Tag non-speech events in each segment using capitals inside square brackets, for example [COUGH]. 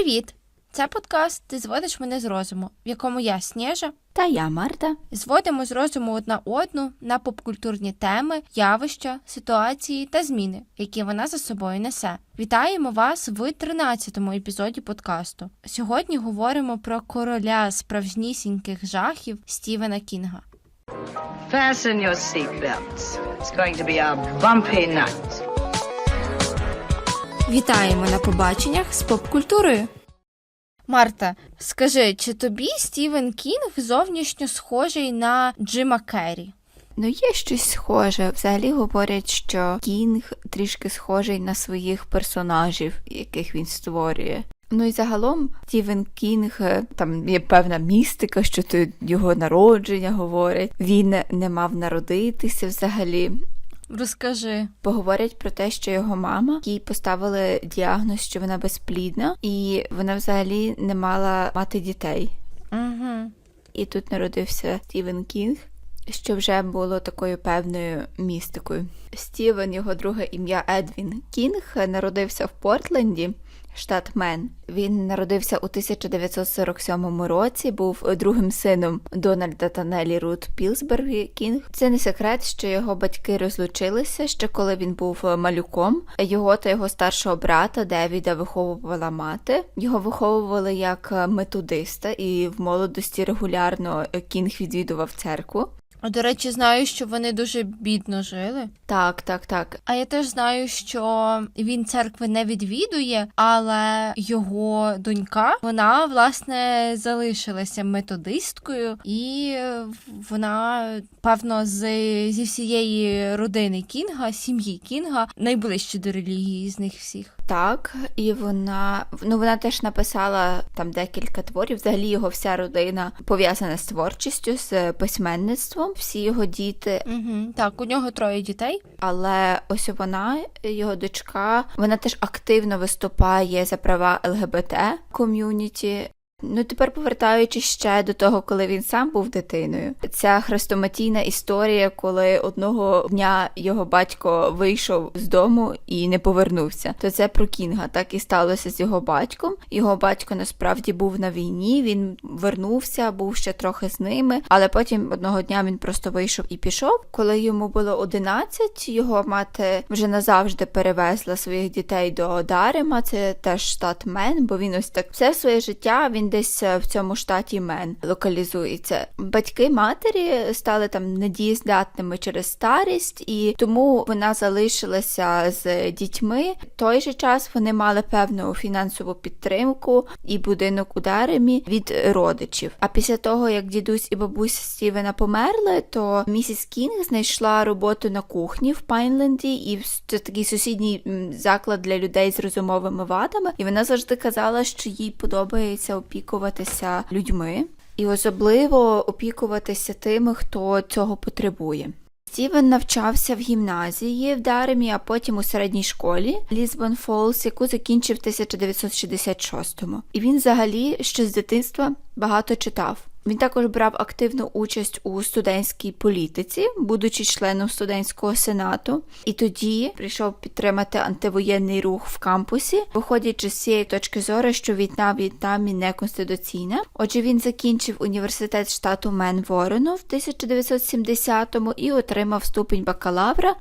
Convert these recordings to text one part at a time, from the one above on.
Привіт! Це подкаст Ти зводиш мене з розуму, в якому я Снежа Та я Марта. зводимо з розуму одна одну на попкультурні теми, явища, ситуації та зміни, які вона за собою несе. Вітаємо вас в 13-му епізоді подкасту. Сьогодні говоримо про короля справжнісіньких жахів Стівена Кінга. Fasten your seatbelts. It's going to be a bumpy night. Вітаємо на побаченнях з попкультурою. Марта, скажи, чи тобі Стівен Кінг зовнішньо схожий на Джима Керрі? Ну, є щось схоже. Взагалі говорять, що Кінг трішки схожий на своїх персонажів, яких він створює. Ну і загалом Стівен Кінг, е, там є певна містика, що то його народження говорять. Він не мав народитися взагалі. Розкажи. Поговорять про те, що його мама їй поставили діагноз, що вона безплідна, і вона взагалі не мала мати дітей. Угу. І тут народився Стівен Кінг, що вже було такою певною містикою. Стівен, його друге ім'я Едвін Кінг, народився в Портленді. Штат Мен. Він народився у 1947 році, був другим сином Дональда та Нелі Рут Пілсбергі Кінг. Це не секрет, що його батьки розлучилися ще коли він був малюком. Його та його старшого брата Девіда виховувала мати. Його виховували як методиста, і в молодості регулярно Кінг відвідував церкву. До речі, знаю, що вони дуже бідно жили. Так, так, так. А я теж знаю, що він церкви не відвідує, але його донька вона власне залишилася методисткою, і вона, певно, з зі всієї родини Кінга, сім'ї Кінга, найближче до релігії з них всіх. Так, і вона ну вона теж написала там декілька творів. Взагалі його вся родина пов'язана з творчістю, з письменництвом, всі його діти. Угу. Так, у нього троє дітей. Але ось вона, його дочка, вона теж активно виступає за права ЛГБТ ком'юніті. Ну, тепер повертаючись ще до того, коли він сам був дитиною. Ця хрестоматійна історія, коли одного дня його батько вийшов з дому і не повернувся. То це про Кінга. Так і сталося з його батьком. Його батько насправді був на війні. Він вернувся, був ще трохи з ними, але потім одного дня він просто вийшов і пішов. Коли йому було 11, його мати вже назавжди перевезла своїх дітей до Дарема. Це теж штат Мен, бо він ось так все своє життя він десь е, в цьому штаті Мен локалізується. Батьки матері стали там недієздатними через старість, і тому вона залишилася з дітьми. В той же час вони мали певну фінансову підтримку і будинок у Даремі від родичів. А після того, як дідусь і бабусь Стівена померли, то місіс Кінг знайшла роботу на кухні в Пайнленді, і це такий сусідній заклад для людей з розумовими вадами. І вона завжди казала, що їй подобається опікуватися людьми, і особливо опікуватися тими, хто цього потребує. Стівен навчався в гімназії в Даремі, а потім у середній школі Лізбон Фолс, яку закінчив в 1966-му. І він взагалі ще з дитинства багато читав. Він також брав активну участь у студентській політиці, будучи членом студентського сенату, і тоді прийшов підтримати антивоєнний рух в кампусі, виходячи з цієї точки зору, що війна в В'єтнамі не конституційна. Отже, він закінчив університет штату Мен Ворону в 1970-му і отримав ступінь бакалавра.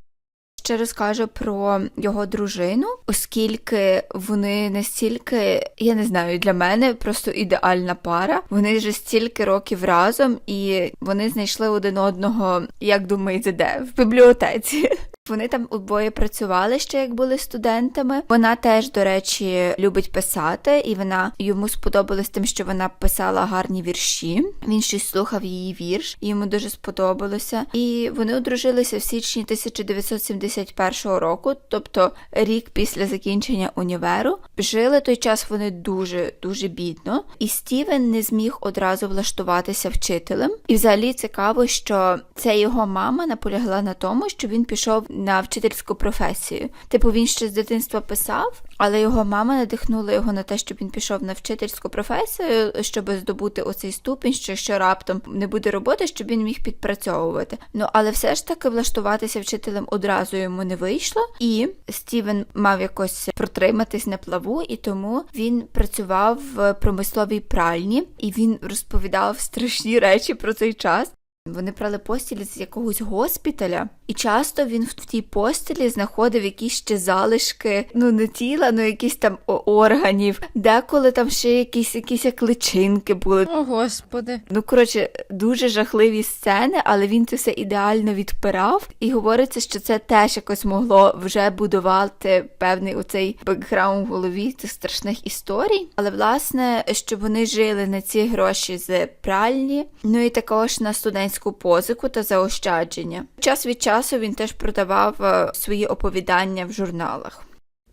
Ще розкажу про його дружину, оскільки вони настільки, я не знаю, для мене просто ідеальна пара. Вони вже стільки років разом, і вони знайшли один одного, як думаєте, де? В бібліотеці. Вони там обоє працювали ще як були студентами. Вона теж, до речі, любить писати, і вона йому сподобалось тим, що вона писала гарні вірші. Він щось слухав її вірш, і йому дуже сподобалося. І вони одружилися в січні 1971 року, тобто рік після закінчення універу. Жили той час вони дуже дуже бідно, і Стівен не зміг одразу влаштуватися вчителем. І взагалі цікаво, що це його мама наполягла на тому, що він пішов на вчительську професію. Типу, він ще з дитинства писав, але його мама надихнула його на те, щоб він пішов на вчительську професію, щоб здобути оцей ступінь, що якщо раптом не буде роботи, щоб він міг підпрацьовувати. Ну але все ж таки влаштуватися вчителем одразу йому не вийшло, і Стівен мав якось протриматись на плаву, і тому він працював в промисловій пральні, і він розповідав страшні речі про цей час. Вони прали постілі з якогось госпіталя, і часто він в тій постілі знаходив якісь ще залишки, ну не тіла, ну якісь там органів, деколи там ще якісь якісь як личинки були. О, господи. Ну, коротше, дуже жахливі сцени, але він це все ідеально відпирав. І говориться, що це теж якось могло вже будувати певний оцей бекграунд в голові цих страшних історій. Але власне, що вони жили на ці гроші з пральні, ну і також на студентську позику та заощадження. Час від часу він теж продавав е, свої оповідання в журналах.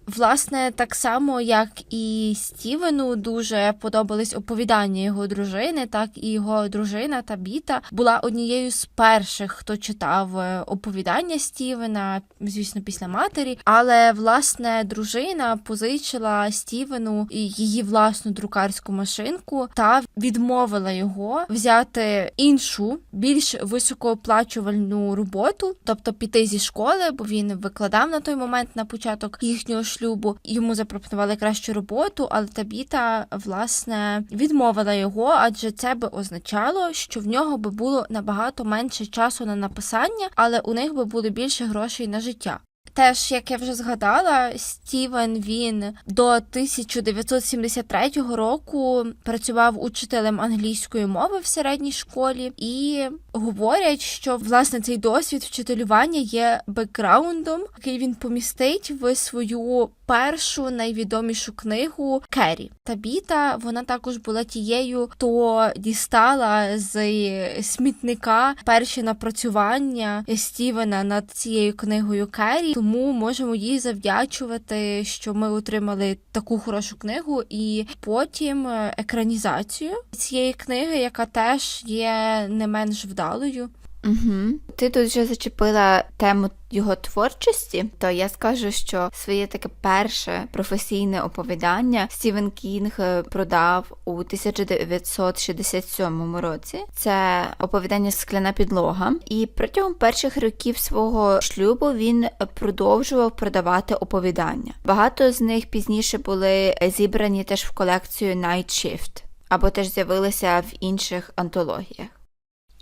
Власне, так само, як і Стівену дуже подобались оповідання його дружини, так і його дружина Табіта була однією з перших, хто читав е, оповідання Стівена, звісно, після матері. Але власне дружина позичила Стівену її власну друкарську машинку та відмовила його взяти іншу, більш високооплачувальну роботу, тобто піти зі школи, бо він викладав на той момент на початок їхнього шлюбу. Йому запропонували кращу роботу, але Табіта власне відмовила його, адже це би означало, що в нього би було набагато менше часу на написання, але у них би було більше грошей на життя. Теж, як я вже згадала, Стівен він до 1973 року працював учителем англійської мови в середній школі, і говорять, що власне цей досвід вчителювання є бекграундом, який він помістить в свою першу найвідомішу книгу Керрі. Табіта вона також була тією, хто дістала з смітника перші напрацювання Стівена над цією книгою Керрі. Тому можемо їй завдячувати, що ми отримали таку хорошу книгу, і потім е, екранізацію цієї книги, яка теж є не менш вдалою. Угу. Ти тут вже зачепила тему його творчості, то я скажу, що своє таке перше професійне оповідання Стівен Кінг е, продав у 1967 році. Це оповідання Скляна підлога. І протягом перших років свого шлюбу він продовжував продавати оповідання. Багато з них пізніше були зібрані теж в колекцію Night Shift, або теж з'явилися в інших антологіях.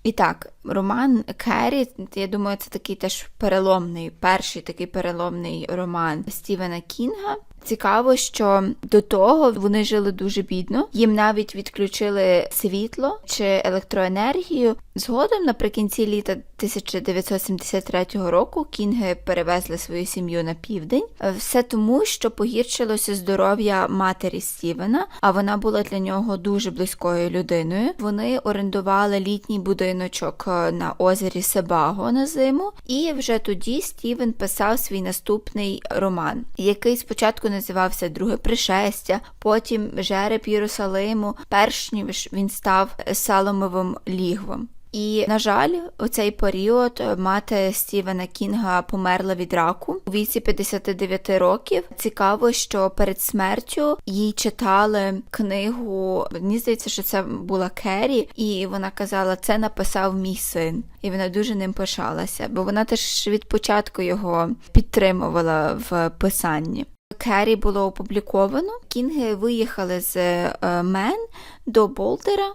І так, роман Керрі, я думаю, це такий теж переломний, перший такий переломний роман Стівена Кінга. Цікаво, що до того вони жили дуже бідно, їм навіть відключили світло чи електроенергію. Згодом, наприкінці літа 1973 року, кінги перевезли свою сім'ю на південь. Все тому, що погіршилося здоров'я матері Стівена, а вона була для нього дуже близькою людиною. Вони орендували літній будиночок на озері Себаго на зиму, і вже тоді Стівен писав свій наступний роман, який спочатку називався Друге пришестя, потім Жереб Єрусалиму, перш ніж він став Саломовим лігвом. І, на жаль, у цей період мати Стівена Кінга померла від раку у віці 59 років. Цікаво, що перед смертю їй читали книгу. Мені здається, що це була Керрі, і вона казала, це написав мій син, і вона дуже ним пишалася, бо вона теж від початку його підтримувала в писанні. Керрі було опубліковано. Кінги виїхали з е, Мен до Болдера.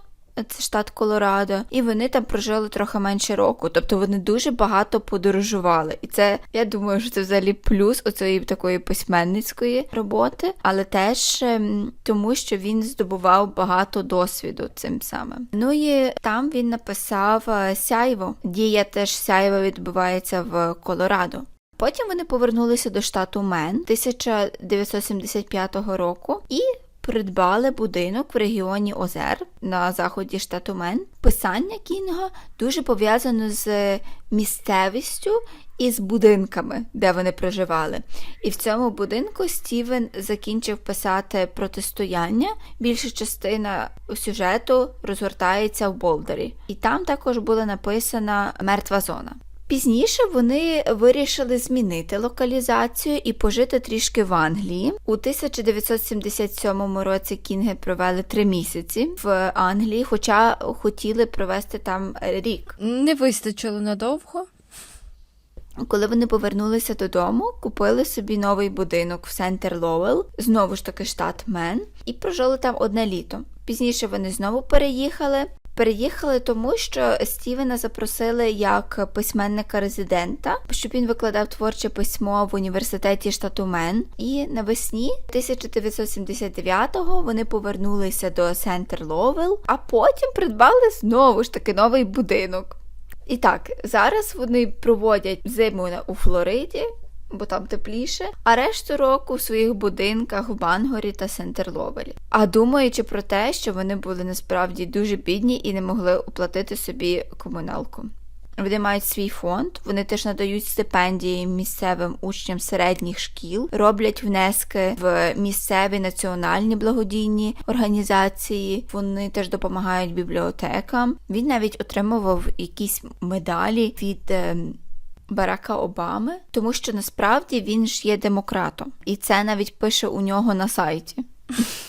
Це штат Колорадо, і вони там прожили трохи менше року. Тобто вони дуже багато подорожували. І це, я думаю, що це взагалі плюс оцієї такої письменницької роботи, але теж ем, тому, що він здобував багато досвіду цим самим. Ну і там він написав е, Сяйво. Дія теж сяйво відбувається в Колорадо. Потім вони повернулися до штату Мен 1975 року і придбали будинок в регіоні Озер на заході штату Мен. Писання Кінга дуже пов'язано з місцевістю і з будинками, де вони проживали. І в цьому будинку Стівен закінчив писати протистояння. Більша частина сюжету розгортається в Болдері. І там також була написана мертва зона. Пізніше вони вирішили змінити локалізацію і пожити трішки в Англії. У 1977 році Кінги провели три місяці в Англії, хоча хотіли провести там рік. Не вистачило надовго. Коли вони повернулися додому, купили собі новий будинок в Сентер Лоуел, знову ж таки штат Мен, і прожили там одне літо. Пізніше вони знову переїхали. Переїхали тому, що Стівена запросили як письменника-резидента, щоб він викладав творче письмо в університеті штату Мен. І навесні 1979-го вони повернулися до Сентер Ловел, а потім придбали знову ж таки новий будинок. І так, зараз вони проводять зиму у Флориді, бо там тепліше, а решту року в своїх будинках в Бангорі та Сентерловелі. А думаючи про те, що вони були насправді дуже бідні і не могли оплатити собі комуналку. Вони мають свій фонд, вони теж надають стипендії місцевим учням середніх шкіл, роблять внески в місцеві національні благодійні організації. Вони теж допомагають бібліотекам. Він навіть отримував якісь медалі від. Барака Обами, тому що насправді він ж є демократом, і це навіть пише у нього на сайті,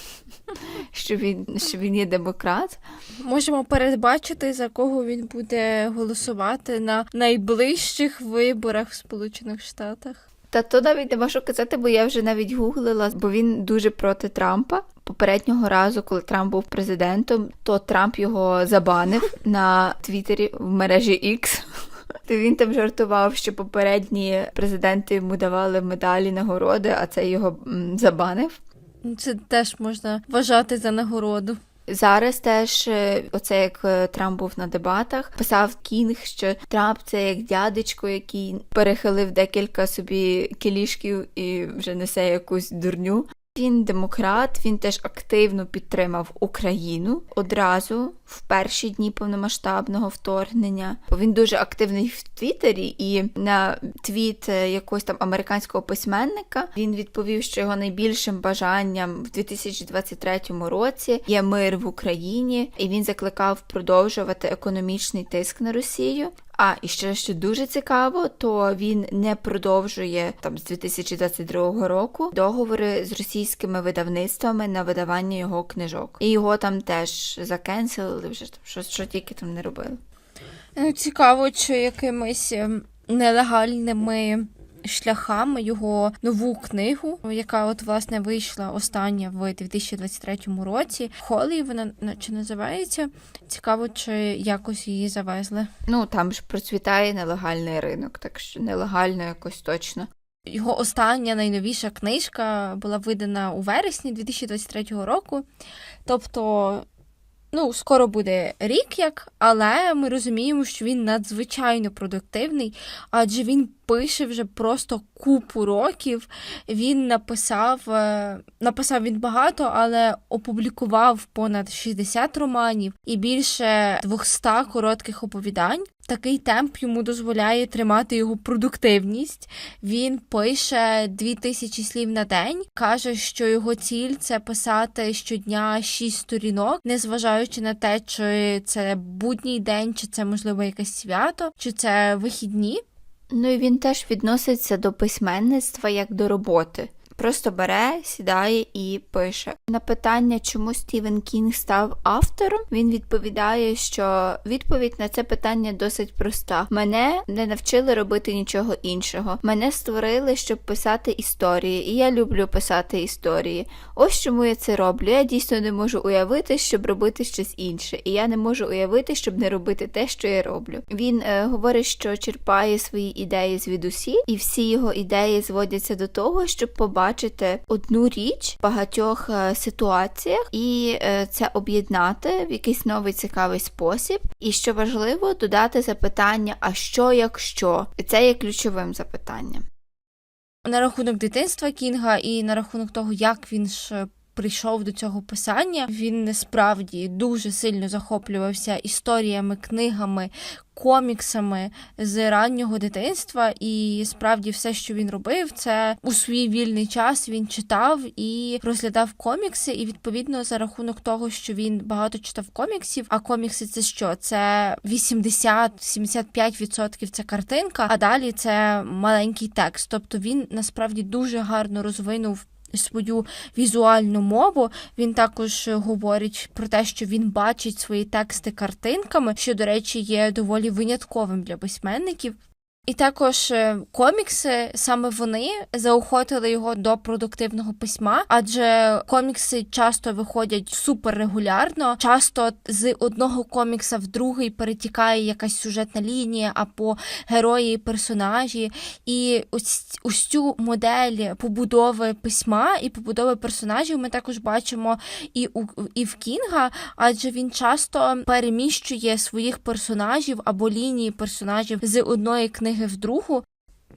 [LAUGHS] що він, що він є демократ. Можемо передбачити, за кого він буде голосувати на найближчих виборах в Сполучених Штатах. Та то навіть не можу казати, бо я вже навіть гуглила, бо він дуже проти Трампа. Попереднього разу, коли Трамп був президентом, то Трамп його забанив [LAUGHS] на Твіттері в мережі X. То він там жартував, що попередні президенти йому давали медалі нагороди, а це його м, забанив. Це теж можна вважати за нагороду. Зараз теж е, оце як е, Трамп був на дебатах, писав Кінг, що Трамп це як дядечко, який перехилив декілька собі кілішків і вже несе якусь дурню. Він демократ, він теж активно підтримав Україну одразу в перші дні повномасштабного вторгнення. Він дуже активний в Твіттері, і на твіт е, якогось там американського письменника він відповів, що його найбільшим бажанням в 2023 році є мир в Україні, і він закликав продовжувати економічний тиск на Росію. А і ще що дуже цікаво, то він не продовжує там з 2022 року договори з російськими видавництвами на видавання його книжок. І його там теж закенселили, вже що, що тільки там не робили. Ну, цікаво, чи якимись ем, нелегальними шляхами його нову книгу, яка от власне вийшла остання в 2023 році. Холі вона наче називається. Цікаво, чи якось її завезли. Ну там ж процвітає нелегальний ринок, так що нелегально якось точно. Його остання найновіша книжка була видана у вересні 2023 року. Тобто, ну, скоро буде рік як, але ми розуміємо, що він надзвичайно продуктивний, адже він пише вже просто купу років. Він написав, е, написав він багато, але опублікував понад 60 романів і більше 200 коротких оповідань. Такий темп йому дозволяє тримати його продуктивність. Він пише 2000 слів на день, каже, що його ціль це писати щодня 6 сторінок, незважаючи на те, чи це будній день, чи це можливо якесь свято, чи це вихідні. Ну і він теж відноситься до письменництва як до роботи. Просто бере, сідає і пише. На питання, чому Стівен Кінг став автором, він відповідає, що відповідь на це питання досить проста. Мене не навчили робити нічого іншого. Мене створили, щоб писати історії, і я люблю писати історії. Ось чому я це роблю. Я дійсно не можу уявити, щоб робити щось інше, і я не можу уявити, щоб не робити те, що я роблю. Він е, говорить, що черпає свої ідеї звідусі, і всі його ідеї зводяться до того, щоб побачити одну річ в багатьох е, ситуаціях і е, це об'єднати в якийсь новий цікавий спосіб. І що важливо, додати запитання: а що якщо? І це є ключовим запитанням. На рахунок дитинства Кінга і на рахунок того, як він ж прийшов до цього писання. Він насправді дуже сильно захоплювався історіями, книгами, коміксами з раннього дитинства, і справді все, що він робив, це у свій вільний час він читав і розглядав комікси. І відповідно за рахунок того, що він багато читав коміксів. А комікси це що? Це 80-75% це картинка, а далі це маленький текст. Тобто він насправді дуже гарно розвинув. Свою візуальну мову він також говорить про те, що він бачить свої тексти картинками, що, до речі, є доволі винятковим для письменників. І також е, комікси саме вони заохотили його до продуктивного письма, адже комікси часто виходять суперрегулярно. Часто з одного комікса в другий перетікає якась сюжетна лінія або герої, персонажі. І ось, ось цю модель побудови письма і побудови персонажів ми також бачимо і у і в Кінга, адже він часто переміщує своїх персонажів або лінії персонажів з одної книги в другу.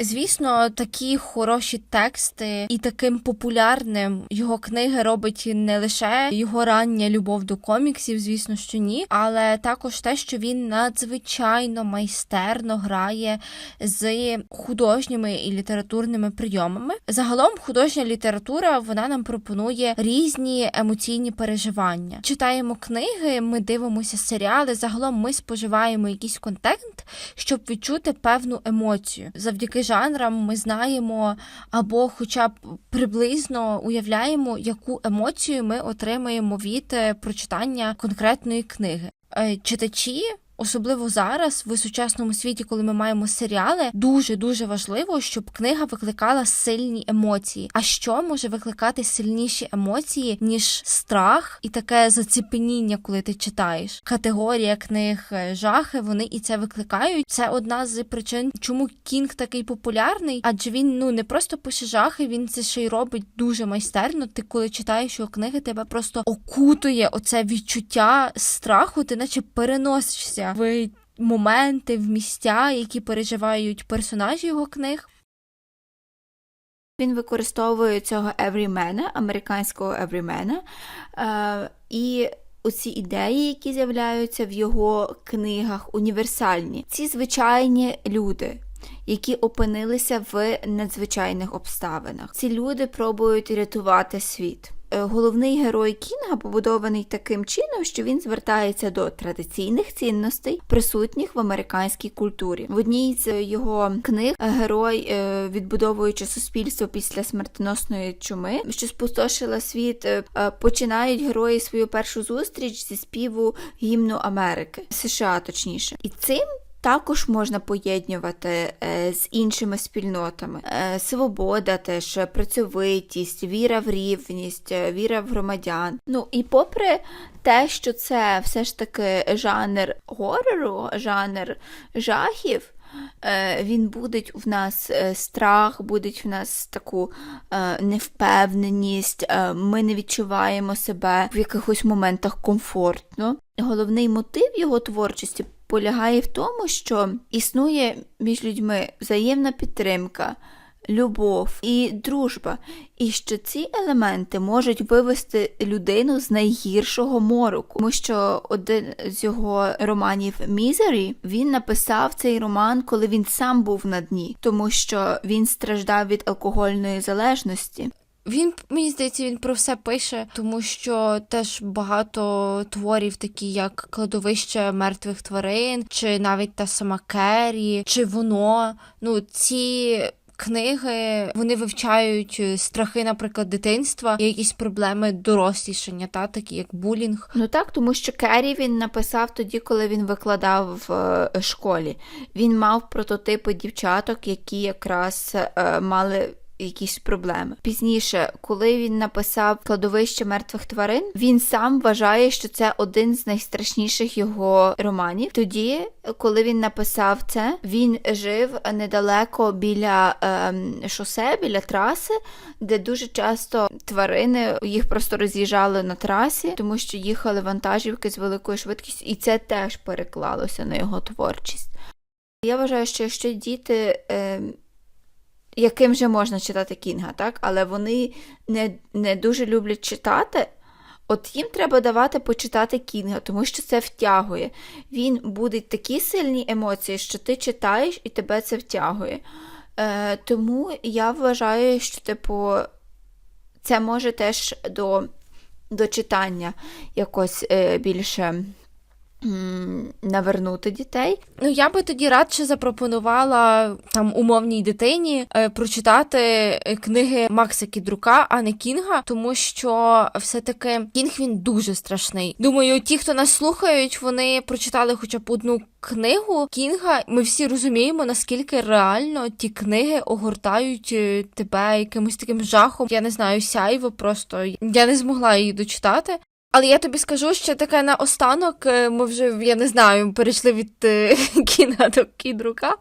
Звісно, такі хороші тексти і таким популярним його книги робить не лише його рання любов до коміксів, звісно, що ні, але також те, що він надзвичайно майстерно грає з художніми і літературними прийомами. Загалом художня література вона нам пропонує різні емоційні переживання. Читаємо книги, ми дивимося серіали. Загалом ми споживаємо якийсь контент, щоб відчути певну емоцію. Завдяки жанрам ми знаємо або, хоча б приблизно уявляємо, яку емоцію ми отримаємо від е, прочитання конкретної книги. Е, Читачі. Особливо зараз, в сучасному світі, коли ми маємо серіали, дуже дуже важливо, щоб книга викликала сильні емоції. А що може викликати сильніші емоції, ніж страх і таке заціпеніння, коли ти читаєш? Категорія книг е, жахи, вони і це викликають. Це одна з причин, чому Кінг такий популярний, адже він ну не просто пише жахи, він це ще й робить дуже майстерно. Ти коли читаєш його книги, тебе просто окутує оце відчуття страху, ти наче переносишся в моменти, в місця, які переживають персонажі його книг. Він використовує цього еврімена, американського еврімена, і оці ідеї, які з'являються в його книгах, універсальні. Ці звичайні люди. Які опинилися в надзвичайних обставинах. Ці люди пробують рятувати світ. Е, Головний герой Кінга побудований таким чином, що він звертається до традиційних цінностей, присутніх в американській культурі. В одній з його книг герой, е, відбудовуючи суспільство після смертоносної чуми, що спустошила світ, е, починають герої свою першу зустріч зі співу гімну Америки, США точніше, і цим. Також можна поєднувати е, з іншими спільнотами. Е, свобода, теж працьовитість, віра в рівність, е, віра в громадян. Ну і попри те, що це все ж таки жанр горору, жанр жахів. Він будить в нас страх, будить в нас таку невпевненість, ми не відчуваємо себе в якихось моментах комфортно. Головний мотив його творчості полягає в тому, що існує між людьми взаємна підтримка, любов і дружба, і що ці елементи можуть вивести людину з найгіршого мороку. Тому що один з його романів Мізері він написав цей роман, коли він сам був на дні, тому що він страждав від алкогольної залежності. Він мені здається, він про все пише, тому що теж багато творів, такі як кладовище мертвих тварин, чи навіть та сама Керрі, чи воно. Ну ці. Книги вони вивчають е, страхи, наприклад, дитинства, і якісь проблеми дорослішання, та такі як булінг. Ну так, тому що Керрі він написав тоді, коли він викладав в е, школі. Він мав прототипи дівчаток, які якраз е, мали. Якісь проблеми пізніше, коли він написав кладовище мертвих тварин, він сам вважає, що це один з найстрашніших його романів. Тоді, коли він написав це, він жив недалеко біля ем, шосе, біля траси, де дуже часто тварини їх просто роз'їжджали на трасі, тому що їхали вантажівки з великою швидкістю, і це теж переклалося на його творчість. Я вважаю, що якщо діти. Ем, яким же можна читати Кінга, так? Але вони не, не дуже люблять читати. От їм треба давати почитати Кінга, тому що це втягує. Він буде такі сильні емоції, що ти читаєш і тебе це втягує. Е, тому я вважаю, що, типу, це може теж до, до читання якось е, більше навернути дітей. Ну, я би тоді радше запропонувала там умовній дитині е, прочитати е, книги Макса Кідрука, а не Кінга, тому що все-таки Кінг він дуже страшний. Думаю, ті, хто нас слухають, вони прочитали хоча б одну книгу Кінга. Ми всі розуміємо, наскільки реально ті книги огортають е, тебе якимось таким жахом. Я не знаю, сяйво просто я не змогла її дочитати. Але я тобі скажу, що таке наостанок, е, ми вже, я не знаю, перейшли від е, [LAUGHS] кіна до кідрука.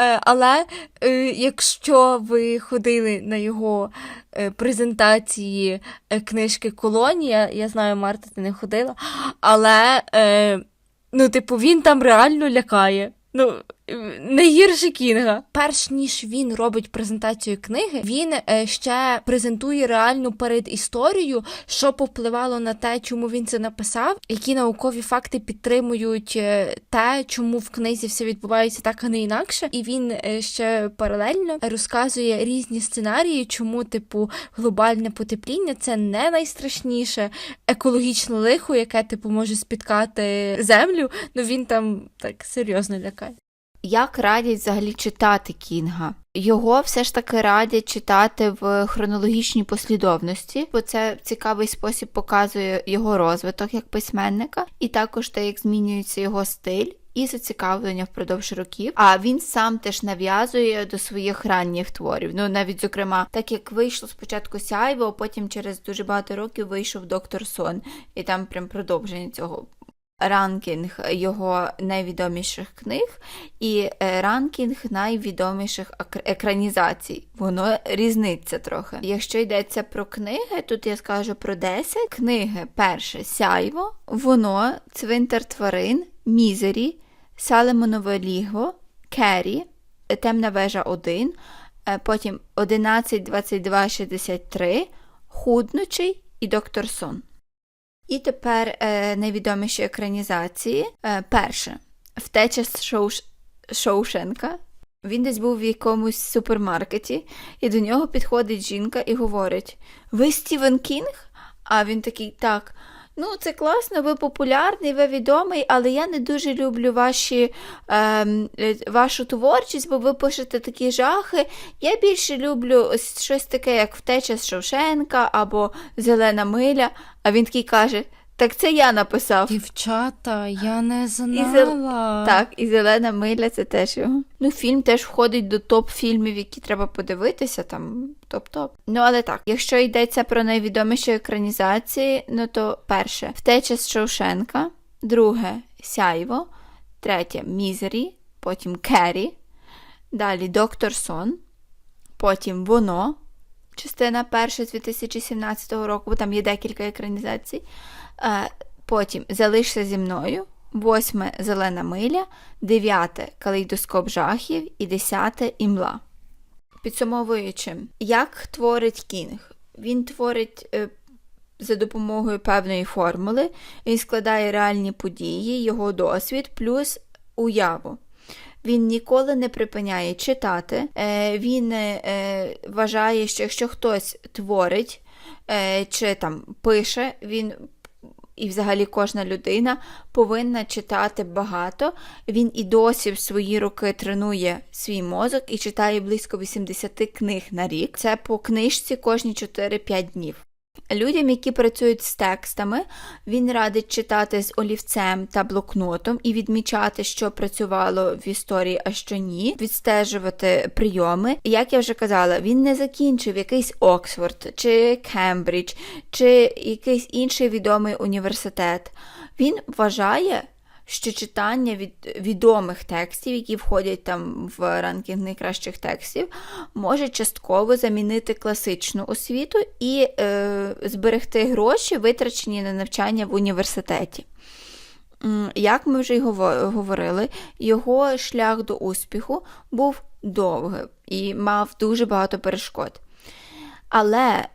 Е, Але якщо ви ходили на його презентації книжки Колонія, я знаю, Марта, ти не ходила, але ну, типу, він там реально лякає. Ну, не гірше Кінга. Перш ніж він робить презентацію книги, він е, ще презентує реальну передісторію, що повпливало на те, чому він це написав, які наукові факти підтримують е, те, чому в книзі все відбувається так, а не інакше. І він е, ще паралельно розказує різні сценарії, чому, типу, глобальне потепління це не найстрашніше екологічне лихо, яке типу може спіткати землю. Ну він там так серйозно лякає. Як радять взагалі читати Кінга? Його все ж таки радять читати в хронологічній послідовності, бо це в цікавий спосіб показує його розвиток як письменника, і також те, як змінюється його стиль. І зацікавлення впродовж років. А він сам теж нав'язує до своїх ранніх творів. Ну навіть, зокрема, так як вийшло спочатку Сяйво, а потім через дуже багато років вийшов Доктор Сон, і там прям продовження цього ранкінг його найвідоміших книг і е, ранкінг найвідоміших екранізацій. Воно різниться трохи. Якщо йдеться про книги, тут я скажу про 10. Книги перше Сяйво, воно, Цвинтар тварин, Мізері, Салемонове лігво, Керрі, Темна вежа 1, е, потім 11, 22, 63, Худнучий і Доктор Сон. І тепер е, найвідоміші екранізації. Е, перше Втеча з Шоуш... Шоушенка. Він десь був в якомусь супермаркеті, і до нього підходить жінка і говорить: Ви Стівен Кінг? А він такий, так. Ну, це класно, ви популярний, ви відомий, але я не дуже люблю ваші, ем, е, вашу творчість, бо ви пишете такі жахи. Я більше люблю ось щось таке, як втеча з Шовшенка або Зелена миля. А він такий каже: Так це я написав. Дівчата, я не зел- Так, і Зелена миля це теж його. Ну, фільм теж входить до топ-фільмів, які треба подивитися, там топ-топ. Ну, але так, якщо йдеться про найвідоміші екранізації, ну то перше Втеча з Шоушенка, друге Сяйво, третє Мізері, потім Керрі, далі Доктор Сон, потім Воно, частина перша з 2017 року, бо там є декілька екранізацій. Е, Потім Залишся зі мною. Восьме зелена миля, дев'яте калейдоскоп жахів і десяте імла. Підсумовуючи, як творить Кінг? Він творить е, за допомогою певної формули, він складає реальні події, його досвід плюс уяву. Він ніколи не припиняє читати. Е, він вважає, що якщо хтось творить чи там пише, він і взагалі кожна людина повинна читати багато. Він і досі в свої роки тренує свій мозок і читає близько 80 книг на рік. Це по книжці кожні 4-5 днів. Людям, які працюють з текстами, він радить читати з олівцем та блокнотом і відмічати, що працювало в історії, а що ні, відстежувати прийоми. Як я вже казала, він не закінчив якийсь Оксфорд чи Кембридж, чи якийсь інший відомий університет. Він вважає, що читання від відомих текстів, які входять там в ранкінг найкращих текстів, може частково замінити класичну освіту і е, зберегти гроші, витрачені на навчання в університеті. Як ми вже й говорили, його шлях до успіху був довгий і мав дуже багато перешкод. Але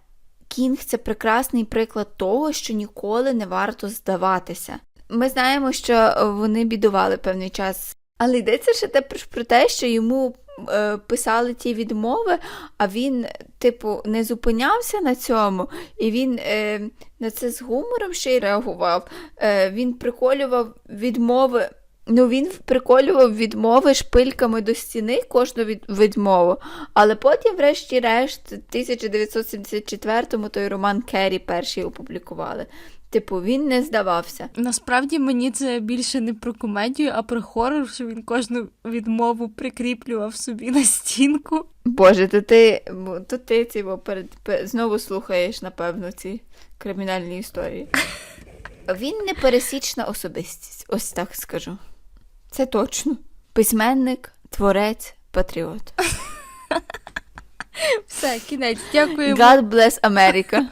Кінг це прекрасний приклад того, що ніколи не варто здаватися. Ми знаємо, що вони бідували певний час, але йдеться ще те про- про те, що йому е, писали ті відмови, а він, типу, не зупинявся на цьому, і він е, на це з гумором ще й реагував. Е, він приколював відмови. Ну, він приколював відмови шпильками до стіни кожну від, відмову. Але потім, врешті-решт, в 1974-му той роман Керрі перший опублікували. Типу, він не здавався. Насправді мені це більше не про комедію, а про хорор, що він кожну відмову прикріплював собі на стінку. Боже, то ти, то ти ці, бо перед, пе- знову слухаєш, напевно, ці кримінальні історії. [LAUGHS] Він не пересічна особистість, ось так скажу. Це точно. Письменник, творець, патріот. [LAUGHS] Все, кінець. Дякуємо. God bless America. [LAUGHS]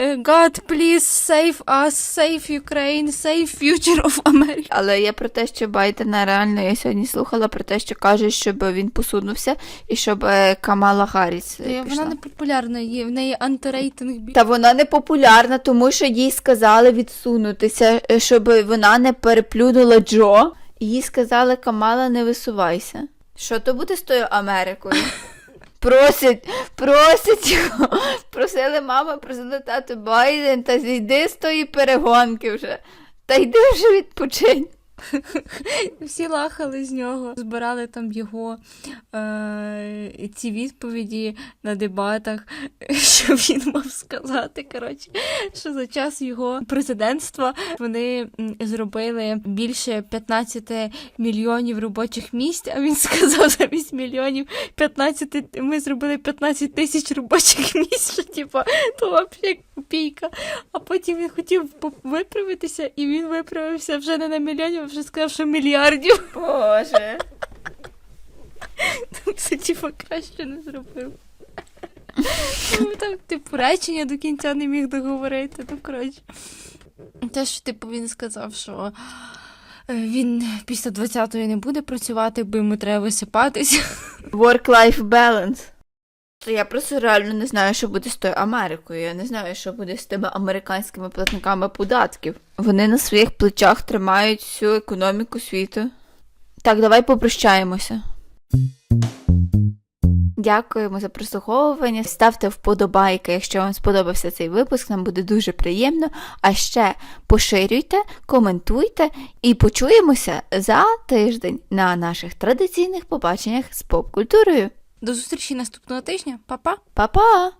God, please save us, save Ukraine, save future of America. Але я про те, що Байдена реально я сьогодні слухала про те, що каже, щоб він посунувся і щоб е, Камала Гарріс е, Та пішла. Вона не популярна, є в неї антирейтинг більше. Та вона не популярна, тому що їй сказали відсунутися, е, щоб вона не переплюнула Джо. Їй сказали, Камала, не висувайся. Що то буде з тою Америкою? [LAUGHS] Просять, просять його. Просили мама, просили тату Байден, та зійди з тої перегонки вже. Та йди вже відпочинь. [LAUGHS] Всі лахали з нього, збирали там його е- ці відповіді на дебатах, [LAUGHS] що він мав сказати. Коротше, що за час його президентства вони зробили більше 15 мільйонів робочих місць, а він сказав [LAUGHS] замість мільйонів 15, ми зробили 15 тисяч робочих місць, що типу, то взагалі копійка. А потім він хотів виправитися, і він виправився вже не на мільйонів, а вже сказав, що мільярдів. Боже. [LAUGHS] Це типу краще не зробив. Ну, Там, типу, речення до кінця не міг договорити. Ну, коротше. Те, що, типу, він сказав, що е, він після 20-ї не буде працювати, бо йому треба висипатися. Work-life balance. То я просто реально не знаю, що буде з тою Америкою. Я не знаю, що буде з тими американськими платниками податків. Вони на своїх плечах тримають всю економіку світу. Так, давай попрощаємося. Дякуємо за прослуховування. Ставте вподобайки, якщо вам сподобався цей випуск, нам буде дуже приємно. А ще поширюйте, коментуйте і почуємося за тиждень на наших традиційних побаченнях з поп-культурою. До зустрічі наступного тижня. Па-па! Па-па!